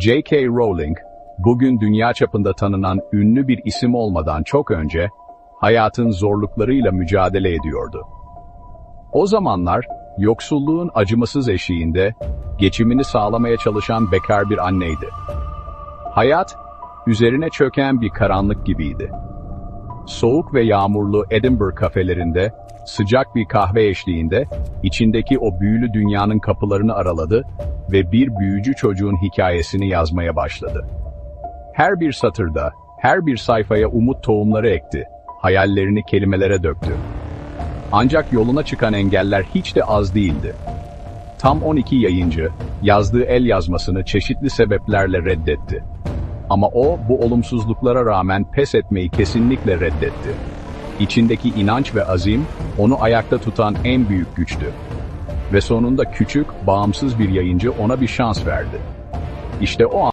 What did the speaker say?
J.K. Rowling, bugün dünya çapında tanınan ünlü bir isim olmadan çok önce, hayatın zorluklarıyla mücadele ediyordu. O zamanlar, yoksulluğun acımasız eşiğinde, geçimini sağlamaya çalışan bekar bir anneydi. Hayat, üzerine çöken bir karanlık gibiydi. Soğuk ve yağmurlu Edinburgh kafelerinde, sıcak bir kahve eşliğinde, içindeki o büyülü dünyanın kapılarını araladı ve bir büyücü çocuğun hikayesini yazmaya başladı. Her bir satırda, her bir sayfaya umut tohumları ekti, hayallerini kelimelere döktü. Ancak yoluna çıkan engeller hiç de az değildi. Tam 12 yayıncı, yazdığı el yazmasını çeşitli sebeplerle reddetti. Ama o, bu olumsuzluklara rağmen pes etmeyi kesinlikle reddetti. İçindeki inanç ve azim, onu ayakta tutan en büyük güçtü. Ve sonunda küçük, bağımsız bir yayıncı ona bir şans verdi. İşte o an